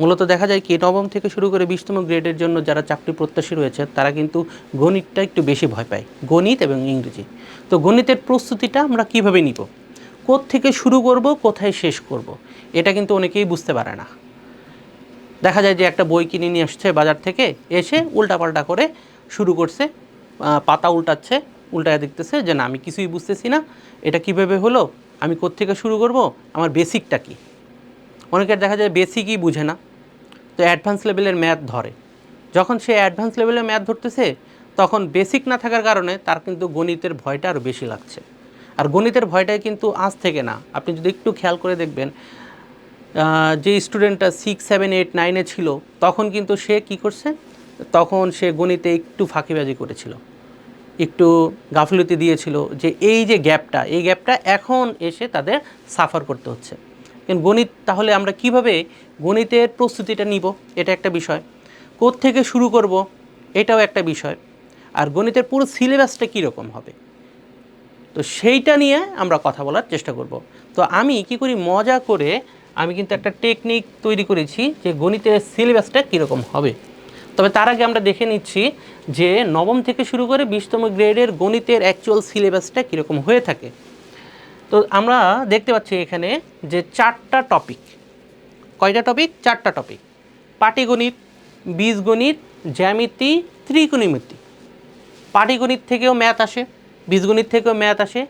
মূলত দেখা যায় কি, নবম থেকে শুরু করে বিশতম গ্রেডের জন্য যারা চাকরি প্রত্যাশী রয়েছে, তারা কিন্তু গণিতটা একটু বেশি ভয় পায়। গণিত এবং ইংরেজি। তো গণিতের প্রস্তুতিটা আমরা কীভাবে নিব? থেকে শুরু করব, কোথায় শেষ করব? এটা কিন্তু অনেকেই বুঝতে পারে না। দেখা যায় যে একটা বই কিনে নিয়ে আসছে বাজার থেকে, এসে উল্টাপাল্টা করে শুরু করছে পাতা উল্টাচ্ছে, উল্টায় দেখতেছে যে না, আমি কিছুই বুঝতেছি না, এটা কীভাবে হলো? আমি কোত্থেকে শুরু করব? আমার বেসিকটা কি? অনেকের দেখা যায় বেসিকই বুঝে না। তো অ্যাডভান্স লেভেলের ম্যাথ ধরে। যখন সে অ্যাডভান্স লেভেলের ম্যাথ ধরতেছে, তখন বেসিক না থাকার কারণে তার কিন্তু গণিতের ভয়টা আরও বেশি লাগছে। আর গণিতের ভয়টাই কিন্তু আজ থেকে না। আপনি যদি একটু খেয়াল করে দেখবেন যে স্টুডেন্টটা সিক্স সেভেন এইট নাইনে ছিল, তখন কিন্তু সে কি করছে? তখন সে গণিতে একটু ফাঁকিবাজি করেছিল। একটু গাফিলতি দিয়েছিল যে এই যে গ্যাপটা, এই গ্যাপটা এখন এসে তাদের সাফার করতে হচ্ছে। গণিত, তাহলে আমরা কীভাবে গণিতের প্রস্তুতিটা নিব? এটা একটা বিষয়। কোথ থেকে শুরু করব? এটাও একটা বিষয়। আর গণিতের পুরো সিলেবাসটা কীরকম হবে? তো সেইটা নিয়ে আমরা কথা বলার চেষ্টা করব। তো আমি কি করি, মজা করে আমি কিন্তু একটা টেকনিক তৈরি করেছি যে গণিতের সিলেবাসটা কীরকম হবে। তবে তার আগে আমরা দেখে নিচ্ছি যে নবম থেকে শুরু করে বিশতম গ্রেডের গণিতের অ্যাকচুয়াল সিলেবাসটা কীরকম হয়ে থাকে। তো আমরা দেখতে পাচ্ছি এখানে যে চারটা টপিক কয়টা টপিক চারটা টপিক পাটিগণিত, বীজগণিত, জ্যামিতি, ত্রিকোণমিতি। পাটিগণিত থেকেও ম্যাথ আসে, বীজগণিত থেকেও ম্যাথ আসে।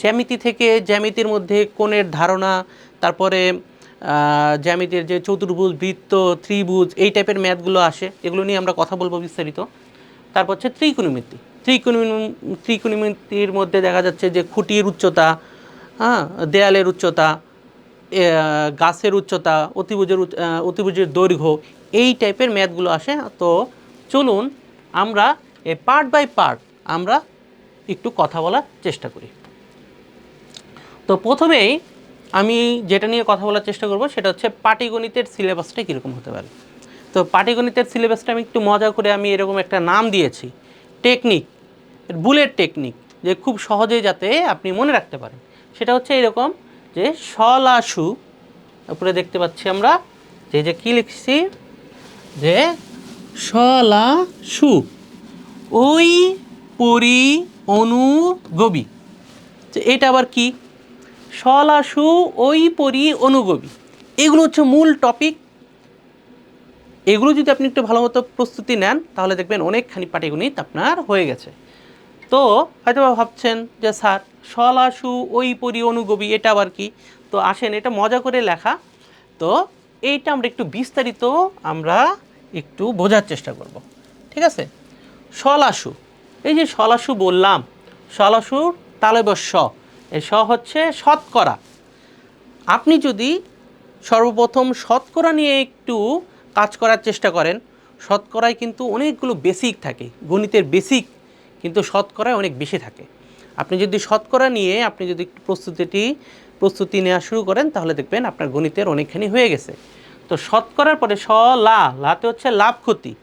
জ্যামিতি থেকে জ্যামিতির মধ্যে কোণের ধারণা, তারপরে জ্যামিতির যে চতুর্ভুজ, বৃত্ত, ত্রিভুজ, এই টাইপের ম্যাথগুলো আসে। এগুলো নিয়ে আমরা কথা বলব বিস্তারিত। তারপর হচ্ছে ত্রিকোণমিতি। ত্রিকোণমি ত্রিকোণমিতির মধ্যে দেখা যাচ্ছে যে খুঁটির উচ্চতা হ্যাঁ দেয়ালের উচ্চতা গাছের উচ্চতা, অতিভুজের অতিভুজের দৈর্ঘ্য, এই টাইপের ম্যাথগুলো আসে। তো চলুন আমরা, এ, পার্ট বাই পার্ট আমরা একটু কথা বলার চেষ্টা করি। তো প্রথমেই আমি যেটা নিয়ে কথা বলার চেষ্টা করব, সেটা হচ্ছে পাটিগণিতের সিলেবাসটা কীরকম হতে পারে। তো পাটিগণিতের সিলেবাসটা আমি একটু মজা করে আমি এরকম একটা নাম দিয়েছি, টেকনিক, বুলেট টেকনিক, যে খুব সহজেই যাতে আপনি মনে রাখতে পারেন। সেটা হচ্ছে এরকম যে সলাসু, উপরে দেখতে পাচ্ছি আমরা, যে যে কী লিখছি? যে সলাসু, ওই পরি অনুগবি। এটা আবার কি? সলাসু, ওই পরি অনুগবি। এগুলো হচ্ছে মূল টপিক এগুলো যদি আপনি একটু ভালো মতো প্রস্তুতি নেন, তাহলে দেখবেন অনেকখানি পাটিগণিত আপনার হয়ে গেছে। তো হয়তো ভাবছেন যে, স্যার সলাসু ওই পরি অনুগবি, এটা আবার কি? তো আসেন, এটা মজা করে লেখা। তো এইটা আমরা একটু বিস্তারিত আমরা একটু বোঝার চেষ্টা করব। ঠিক আছে? সলাসু এই যে সলাসু বললাম সলাসুর তালেবস্য এই স হচ্ছে শতকরা। আপনি যদি সর্বপ্রথম শতকরা নিয়ে একটু কাজ করার চেষ্টা করেন, শতকরায় কিন্তু অনেকগুলো বেসিক থাকে, গণিতের বেসিক কিন্তু শতকরায় অনেক বেশি থাকে। আপনি যদি শতকরা নিয়ে আপনি যদি প্রস্তুতিটি, প্রস্তুতি নেওয়া শুরু করেন, তাহলে দেখবেন আপনার গণিতের অনেকখানি হয়ে গেছে। তো শতকরার পরে স, লা, লাতে হচ্ছে লাভ ক্ষতি।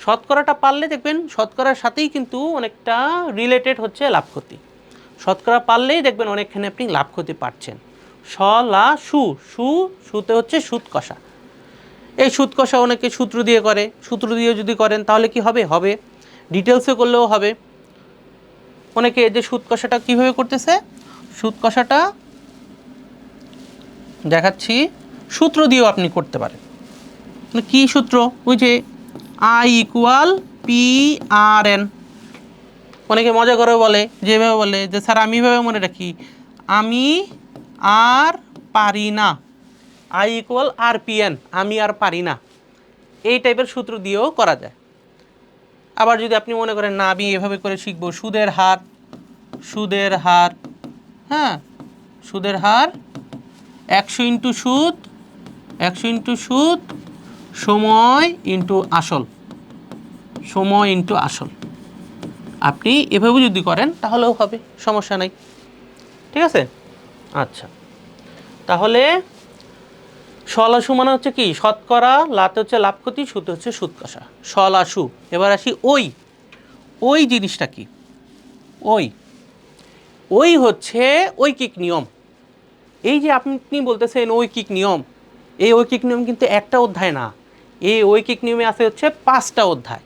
শতকরাটা পারলে দেখবেন, শতকরার সাথেই কিন্তু অনেকটা রিলেটেড হচ্ছে লাভ ক্ষতি। শতকরা পারলেই দেখবেন অনেকখানি আপনি লাভ ক্ষতি পাচ্ছেন। স, লা, সু সু, সুতে হচ্ছে সুদ কষা এই সুদ কষা অনেকে সূত্র দিয়ে করে। সূত্র দিয়ে যদি করেন, তাহলে কি হবে? হবে। ডিটেলসে করলেও হবে। অনেকে এই যে সুদ কষাটা কীভাবে করতেছে? সুদ কষাটা দেখাচ্ছি। সূত্র দিয়েও আপনি করতে পারেন। মানে কী সূত্র? ওই যে I equal P R N. অনেকে মজা করে বলে, যেভাবে বলে, যে স্যার আমি এভাবে মনে রাখি, আমি আর পারি না। I equal R P N, আমি আর পারি না। এই টাইপের সূত্র দিয়েও করা যায়। আবার যদি আপনি মনে করেন, না, আমি এভাবে করে শিখব। সুদের হার সুদের হার হ্যাঁ সুদের হার একশো ইন্টু সুদ, একশো ইন্টু সুদ সময় ইন্টু আসল, সময় ইন্টু আসল। আপনি এভাবে যদি করেন, তাহলেও হবে, সমস্যা নাই। ঠিক আছে? আচ্ছা। তাহলে সলাসু মানে হচ্ছে কি? শতকরা, লাতে হচ্ছে লাভ ক্ষতি, সুতে হচ্ছে সুদ কষা। এবার আসি ওই। ওই জিনিসটা কি? ওই। ওই হচ্ছে ঐকিক নিয়ম। এই যে আপনি বলতেছেন ঐকিক নিয়ম, এই ঐকিক নিয়ম কিন্তু একটা অধ্যায় না। এই ঐকিক নিয়মে আছে হচ্ছে পাঁচটা অধ্যায়।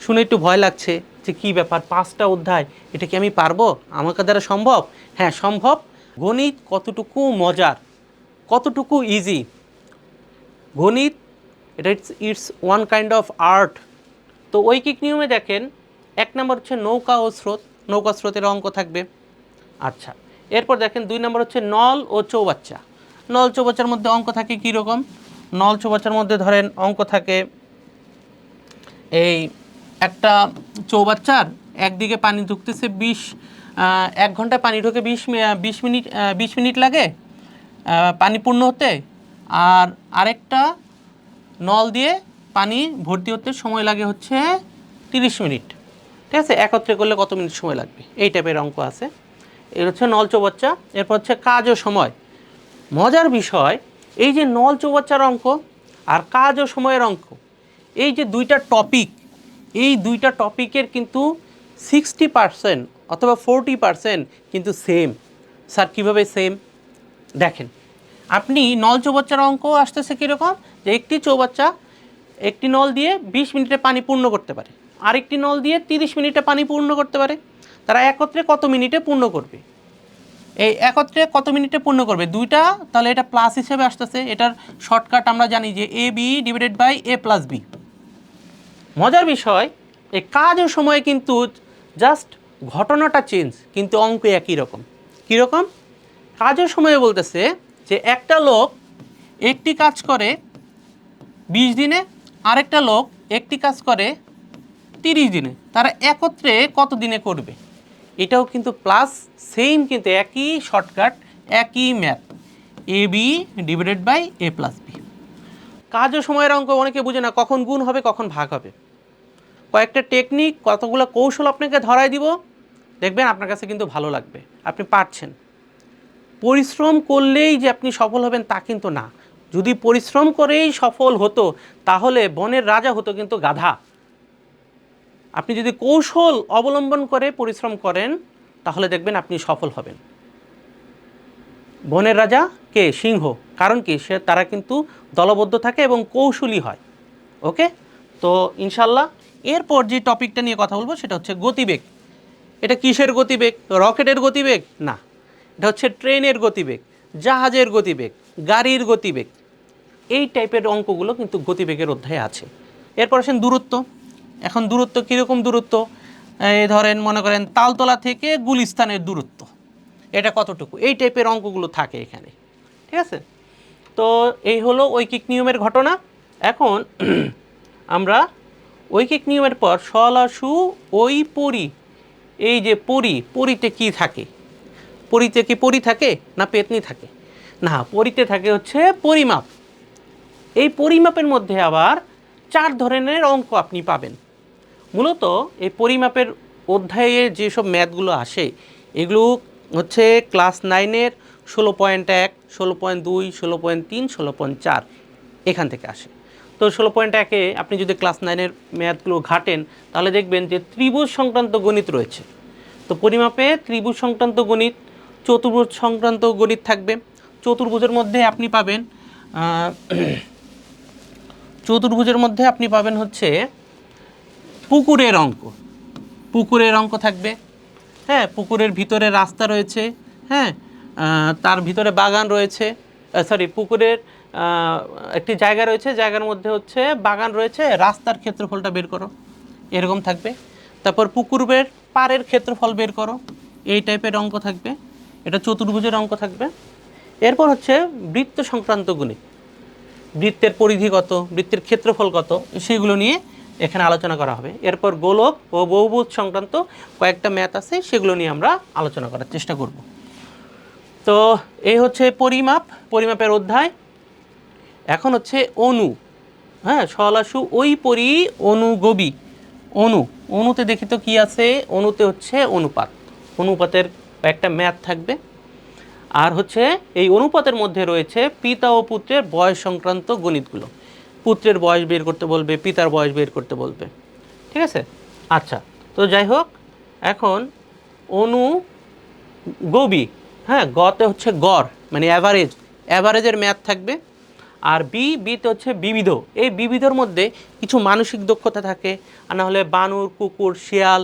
শুনে একটু ভয় লাগছে যে কি ব্যাপার, পাঁচটা অধ্যায়, এটা কি আমি পারব? আমার দ্বারা সম্ভব? হ্যাঁ সম্ভব। গণিত কতটুকু মজার? কতটুকু ইজি গণিত, এটা it's it's one kind of art তো ঐকিক নিয়মে দেখেন, এক নম্বর হচ্ছে নৌকা ও স্রোত, নৌকা স্রোতের অঙ্ক থাকবে। আচ্ছা এরপর দেখেন দুই নম্বর হচ্ছে নল ও চৌবাচ্চা। নল চৌবাচ্চার মধ্যে অঙ্ক থাকে কী রকম নল চৌবাচ্চার মধ্যে ধরেন অঙ্ক থাকে এই একটা চৌবাচ্চার একদিকে পানি ঢুকতেছে বিশ এক ঘন্টায় পানি ঢোকে বিশ বিশ মিনিট বিশ মিনিট লাগে। পানি পূর্ণ হতে আর আরেকটা নল দিয়ে পানি ভর্তি হতে সময় লাগে হচ্ছে তিরিশ মিনিট। ঠিক আছে? একত্রে করলে কত মিনিট সময় লাগবে? এই টাইপের অঙ্ক আছে। এর হচ্ছে নল চৌবাচ্চা, এরপর হচ্ছে কাজ ও সময়। মজার বিষয়, এই যে নল চৌবাচ্চার অঙ্ক আর কাজ ও সময়ের অঙ্ক, এই যে দুইটা টপিক এই দুইটা টপিকের কিন্তু সিক্সটি পারসেন্ট অথবা ফোরটি পারসেন্ট কিন্তু সেম স্যার কীভাবে সেম দেখেন, আপনি নল চৌবাচ্চার অঙ্ক আসতেছে কীরকম? যে একটি চৌবাচ্চা একটি নল দিয়ে বিশ মিনিটে পানি পূর্ণ করতে পারে, আরেকটি নল দিয়ে তিরিশ মিনিটে পানি পূর্ণ করতে পারে। তারা একত্রে কত মিনিটে পূর্ণ করবে? এই একত্রে কত মিনিটে পূর্ণ করবে? দুইটা, তাহলে এটা প্লাস হিসেবে আসতেছে। এটার শর্টকাট আমরা জানি যে A B divided by A plus B মজার বিষয়, এই কাজ ও সময়ে কিন্তু জাস্ট ঘটনাটা চেঞ্জ কিন্তু অঙ্ক একই রকম। কীরকম? কাজের সময়ে বলতেছে যে একটা লোক একটি কাজ করে বিশ দিনে, আরেকটা লোক একটি কাজ করে তিরিশ দিনে। তারা একত্রে কত দিনে করবে? এটাও কিন্তু প্লাস সেম কিন্তু একই শর্টকাট একই math A B divided by A plus B কাজ ও সময়ের অঙ্ক অনেকে বুঝে না, কখন গুণ হবে, কখন ভাগ হবে। কয়েকটা টেকনিক কতগুলো কৌশল আপনাকে ধরাই দিব, দেখবেন আপনার কাছে কিন্তু ভালো লাগবে। আপনি পারছেন। পরিশ্রম করলেই যে আপনি সফল হবেন তা কিন্তু না। যদি পরিশ্রম করেই সফল হতো, তাহলে বনের রাজা হতো কিন্তু গাধা। আপনি যদি কৌশল অবলম্বন করে পরিশ্রম করেন, তাহলে দেখবেন আপনি সফল হবেন। বনের রাজা কে? সিংহ। কারণ কি? সে, তারা কিন্তু দলবদ্ধ থাকে এবং কৌশলী হয়। ওকে তো ইনশাল্লাহ এরপর যে টপিকটা নিয়ে কথা বলব, সেটা হচ্ছে গতিবেগ। এটা কিসের গতিবেগ? রকেটের গতিবেগ? না। এটা হচ্ছে ট্রেনের গতিবেগ, জাহাজের গতিবেগ, গাড়ির গতিবেগ। এই টাইপের অঙ্কগুলো কিন্তু গতিবেগের অধ্যায়ে আছে। এরপর আসেন দূরত্ব। এখন দূরত্ব কীরকম দূরত্ব? এই ধরেন মনে করেন তালতলা থেকে গুলিস্তানের দূরত্ব। এটা কতটুকু? এই টাইপের অঙ্কগুলো থাকে এখানে। ঠিক আছে? তো এই হলো ঐকিক নিয়মের ঘটনা। এখন আমরা ঐকিক নিয়মের পর সলাসু ওই পরি। এই যে পরি, পরিতে কি থাকে? পরিতে কি পরি থাকে না পেতনি থাকে? না, পরিতে থাকে হচ্ছে পরিমাপ। এই পরিমাপের মধ্যে আবার চার ধরনের অঙ্ক আপনি পাবেন। মূলত এই পরিমাপের অধ্যায়ে যেসব ম্যাথগুলো আসে, এগুলো হচ্ছে ক্লাস নাইনের ষোলো পয়েন্ট এক, ষোলো পয়েন্ট দুই, ষোলো পয়েন্ট তিন, ষোলো পয়েন্ট চার এখান থেকে আসে। তো ষোলো পয়েন্ট একে আপনি যদি ক্লাস নাইনের ম্যাথগুলো ঘাটেন, তাহলে দেখবেন যে ত্রিভুজ সংক্রান্ত গণিত রয়েছে। তো পরিমাপে ত্রিভুজ সংক্রান্ত গণিত চতুর্ভুজ সংক্রান্ত গণিত থাকবে। চতুর্ভুজের মধ্যে আপনি পাবেন চতুর্ভুজের মধ্যে আপনি পাবেন হচ্ছে পুকুরের অঙ্ক। পুকুরের অঙ্ক থাকবে। হ্যাঁ পুকুরের ভিতরে রাস্তা রয়েছে। হ্যাঁ তার ভিতরে বাগান রয়েছে। সরি পুকুরের একটি জায়গা রয়েছে। জায়গার মধ্যে হচ্ছে বাগান রয়েছে। রাস্তার ক্ষেত্রফলটা বের করো। এরকম থাকবে। তারপর পুকুরের পাড়ের ক্ষেত্রফল বের করো। এই টাইপের অঙ্ক থাকবে। এটা চতুর্ভুজের অঙ্ক থাকবে। এরপর হচ্ছে বৃত্ত সংক্রান্ত গণিত বৃত্তের পরিধি কত, বৃত্তের ক্ষেত্রফল কত সেগুলো নিয়ে এখানে আলোচনা করা হবে। এরপর গোলক ও বহুভুজ সংক্রান্ত কয়েকটা ম্যাথ আছে, সেগুলো নিয়ে আমরা আলোচনা করার চেষ্টা করব। তো এই হচ্ছে পরিমাপ, পরিমাপের অধ্যায়। এখন হচ্ছে অণু হ্যাঁ সলাসু ওই পরি অনুগবি অণু অণুতে দেখি তো কী আছে? অণুতে হচ্ছে অনুপাত। অনুপাতের একটা ম্যাথ থাকবে। আর হচ্ছে এই অনুপাতের মধ্যে রয়েছে পিতা ও পুত্রের বয়স সংক্রান্ত গণিতগুলো। পুত্রের বয়স বের করতে বলবে, পিতার বয়স বের করতে বলবে। ঠিক আছে? আচ্ছা তো যাই হোক, এখন অনু গবি হ্যাঁ গতে হচ্ছে গড় মানে অ্যাভারেজ অ্যাভারেজের ম্যাথ থাকবে। আর বি, বিতে হচ্ছে বিবিধ। এই বিবিধর মধ্যে কিছু মানসিক দক্ষতা থাকে। আর না হলে বানর, কুকুর, শিয়াল,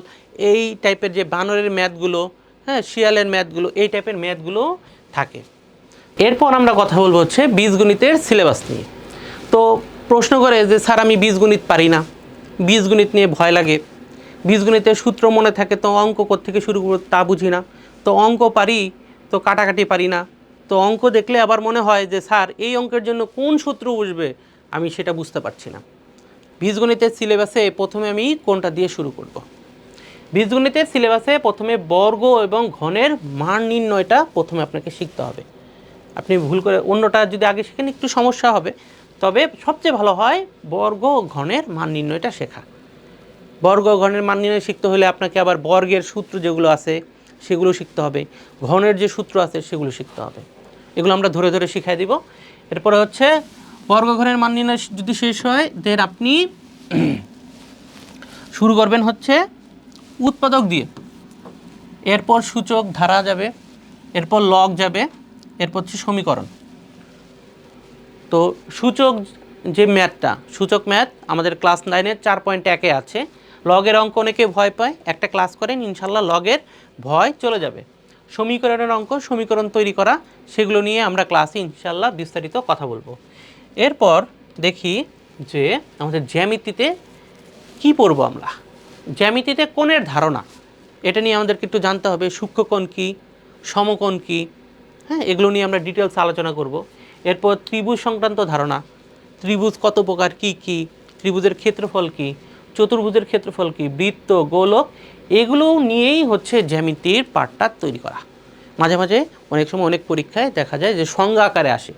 এই টাইপের যে বানরের ম্যাথগুলো হ্যাঁ শিয়ালের ম্যাথগুলো, এই টাইপের ম্যাথগুলো থাকে। এরপর আমরা কথা বলব হচ্ছে বীজগণিতের সিলেবাস নিয়ে। তো প্রশ্ন করে যে, স্যার, আমি বীজগণিত পারি না। বীজগণিত নিয়ে ভয় লাগে। বীজগণিতের সূত্র মনে থাকে, তো অঙ্ক থেকে শুরু করব তা বুঝি না। তো অঙ্ক পারি, তো কাটাকাটি পারি না। তো অঙ্ক দেখলে আবার মনে হয় যে, স্যার, এই অঙ্কের জন্য কোন সূত্র বুঝবে? আমি সেটা বুঝতে পারছি না। বীজগণিতের সিলেবাসে প্রথমে আমি কোনটা দিয়ে শুরু করব। বীজগণিতের সিলেবাসে প্রথমে বর্গ এবং ঘনের মান নির্ণয়টা প্রথমে আপনাকে শিখতে হবে। আপনি ভুল করে অন্যটা যদি আগে শেখেন, একটু সমস্যা হবে। তবে সবচেয়ে ভালো হয় বর্গ ঘনের মান নির্ণয়টা শেখা। বর্গ ঘনের মান নির্ণয় শিখতে হলে আপনাকে আবার বর্গের সূত্র যেগুলো আছে, সেগুলো শিখতে হবে। ঘনের যে সূত্র আছে, সেগুলো শিখতে হবে। এগুলো আমরা ধরে ধরে শিখাই দিব। এরপরে হচ্ছে বর্গ ঘনের মান নির্ণয় যদি শেষ হয় দেন আপনি শুরু করবেন হচ্ছে উৎপাদক দিয়ে। এরপর সূচক ধারা যাবে, এরপর লগ যাবে, এরপর হচ্ছে সমীকরণ। তো সূচক যে ম্যাথটা, সূচক ম্যাথ আমাদের ক্লাস নাইনের চার পয়েন্ট একে আছে। লগের অঙ্ক অনেকে ভয় পায়, একটা ক্লাস করেন, ইনশাল্লাহ লগের ভয় চলে যাবে। সমীকরণের অঙ্ক, সমীকরণ তৈরি করা, সেগুলো নিয়ে আমরা ক্লাসে ইনশাল্লাহ বিস্তারিত কথা বলব। এরপর দেখি যে আমাদের জ্যামিতিতে কি পড়ব আমরা? জ্যামিতিতে কোণের ধারণা। এটা নিয়ে আমাদেরকে একটু জানতে হবে সূক্ষ্মকোণ কী, সমকোণ কী? হ্যাঁ এগুলো নিয়ে আমরা ডিটেলস আলোচনা করব। এরপর ত্রিভুজ সংক্রান্ত ধারণা। ত্রিভুজ কত প্রকার, কি কি? ত্রিভুজের ক্ষেত্রফল কি? চতুর্ভুজের ক্ষেত্রফল কি? বৃত্ত, গোলক, এগুলো নিয়েই হচ্ছে জ্যামিতির পাঠটা তৈরি করা। মাঝে মাঝে অনেক সময় অনেক পরীক্ষায় দেখা যায় যে সংজ্ঞা আকারে আসে।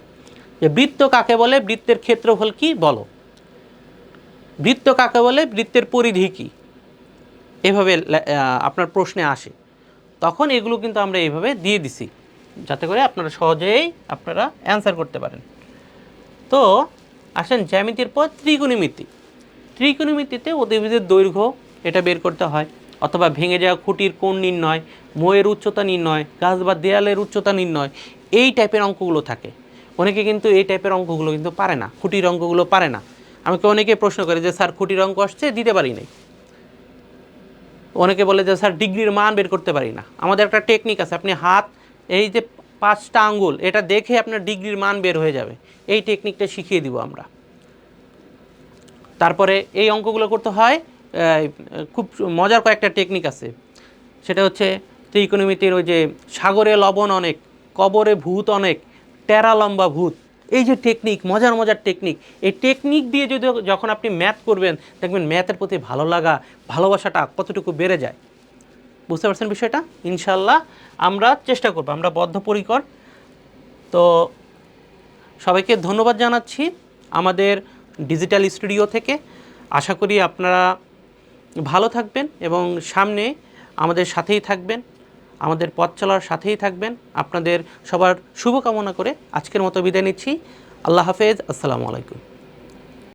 যে বৃত্ত কাকে বলে? বৃত্তের ক্ষেত্রফল কি? বলো। বৃত্ত কাকে বলে? বৃত্তের পরিধি কী? এভাবে আপনার প্রশ্নে আসে। তখন এগুলো কিন্তু আমরা এইভাবে দিয়ে দিছি, যাতে করে আপনারা সহজেই আপনারা অ্যান্সার করতে পারেন। তো আসেন জ্যামিতির পর ত্রিকোণমিতি। ত্রিকোণমিতিতে অতিভুজের দৈর্ঘ্য, এটা বের করতে হয়। অথবা ভেঙে যাওয়া খুঁটির কোণ নির্ণয়, ময়ের উচ্চতা নির্ণয়, গাছ বা দেয়ালের উচ্চতা নির্ণয়, এই টাইপের অঙ্কগুলো থাকে। অনেকে কিন্তু এই টাইপের অঙ্কগুলো কিন্তু পারে না, খুঁটির অঙ্কগুলো পারে না। আমাকে অনেকে প্রশ্ন করে যে, স্যার, খুঁটির অঙ্ক আসছে? দিতে পারি নাই। অনেকে বলে যে, স্যার, ডিগ্রির মান বের করতে পারি না। আমাদের একটা টেকনিক আছে, আপনি হাত, এই যে পাঁচটা আঙ্গুল, এটা দেখে আপনার ডিগ্রির মান বের হয়ে যাবে। এই টেকনিকটা শিখিয়ে দিব আমরা। তারপরে এই অঙ্কগুলো করতে হয় খুব মজার কয়েকটা টেকনিক আছে। সেটা হচ্ছে ত্রিকোণমিতির ওই যে সাগরে লবণ অনেক, কবরে ভূত অনেক টেরা লম্বা ভূত। এই যে টেকনিক মজার মজার টেকনিক এই টেকনিক দিয়ে যদি যখন আপনি ম্যাথ করবেন, দেখবেন ম্যাথের প্রতি ভালো লাগা, ভালোবাসাটা কতটুকু বেড়ে যায়? বুঝতে পারছেন বিষয়টা? ইনশাল্লাহ আমরা চেষ্টা করব, আমরা বদ্ধপরিকর। তো সবাইকে ধন্যবাদ জানাচ্ছি আমাদের ডিজিটাল স্টুডিও থেকে। আশা করি আপনারা ভালো থাকবেন এবং সামনে আমাদের সাথেই থাকবেন। আমাদের পথ চলার সাথেই থাকবেন। আপনাদের সবার শুভকামনা করে আজকের মতো বিদায় নিচ্ছি। আল্লাহ হাফেজ। আসসালামু আলাইকুম।